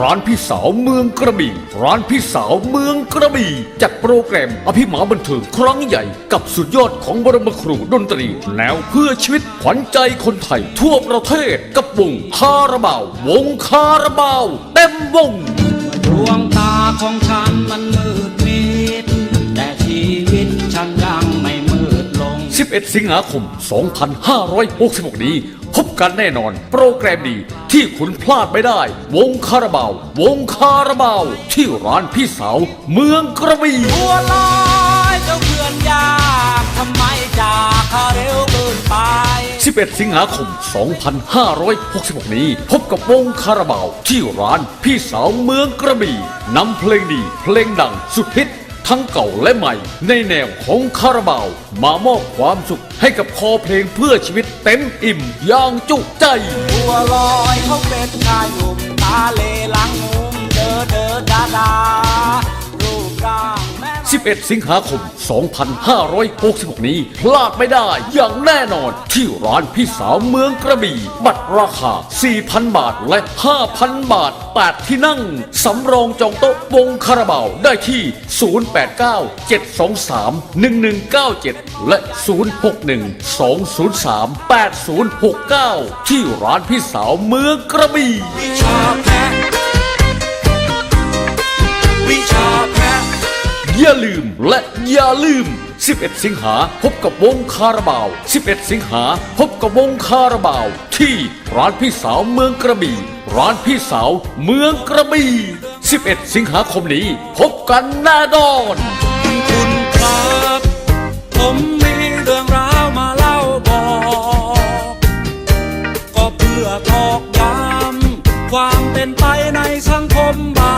ร้านพี่สาวเมืองกระบี่ ร้านพี่สาวเมืองกระบี่ จัดโปรแกรมอภิมหาบันเทิงครั้งใหญ่กับสุดยอดของบรมครูดนตรี แนวเพื่อชีวิตขวัญใจคนไทยทั่วประเทศกับวงคาราบาว วงคาราบาว เต็มวงดวงตาของฉันมันมืด 11 สิงหาคม 2566 นี้ พบกันแน่นอน โปรแกรมดีที่คุณพลาดไม่ได้ วงคาราบาว วงคาราบาว ที่ร้านพี่สาว เมืองกระบี่บัวลอยเจ้าเพื่อนยากทำไมจากข้าเร็วเกินไป 11 สิงหาคม 2566 นี้ พบกับวงคาราบาว ที่ร้านพี่สาวเมืองกระบี่นำเพลงดี เพลงดังสุดฮิต ทั้งเก่าและใหม่ ในแนวของคาราบาว มามอบความสุขให้กับคอเพลงเพื่อชีวิตเต็มอิ่มอย่างจุใจ บัวลอยเขาเป็นชายหนุ่มตาเลหลังมุมเดอเดอดาดา 11 สิงหาคม 2566 นี้ พลาดไม่ได้อย่างแน่นอน ที่ร้านพี่สาวเมืองกระบี่ บัตรราคา 4,000 บาทและ 5,000 บาท 8 ที่นั่ง สำรองจองโต๊ะวงคาราบาวได้ที่ 089-723-1197 และ 061-203-8069 ที่ร้านพี่สาวเมืองกระบี่ อย่าลืมและอย่าลืม 11 สิงหาพบกับวงคาราบาว 11 สิงหาพบกับวงคาราบาว ที่ร้านพี่สาวเมืองกระบี่ ร้านพี่สาวเมืองกระบี่ 11 สิงหาคมนี้ พบกันแน่นอนคุณครับผมมีเรื่องราวมาเล่าบอกก็เพื่อตอกย้ำความเป็นไปในสังคมบ้าน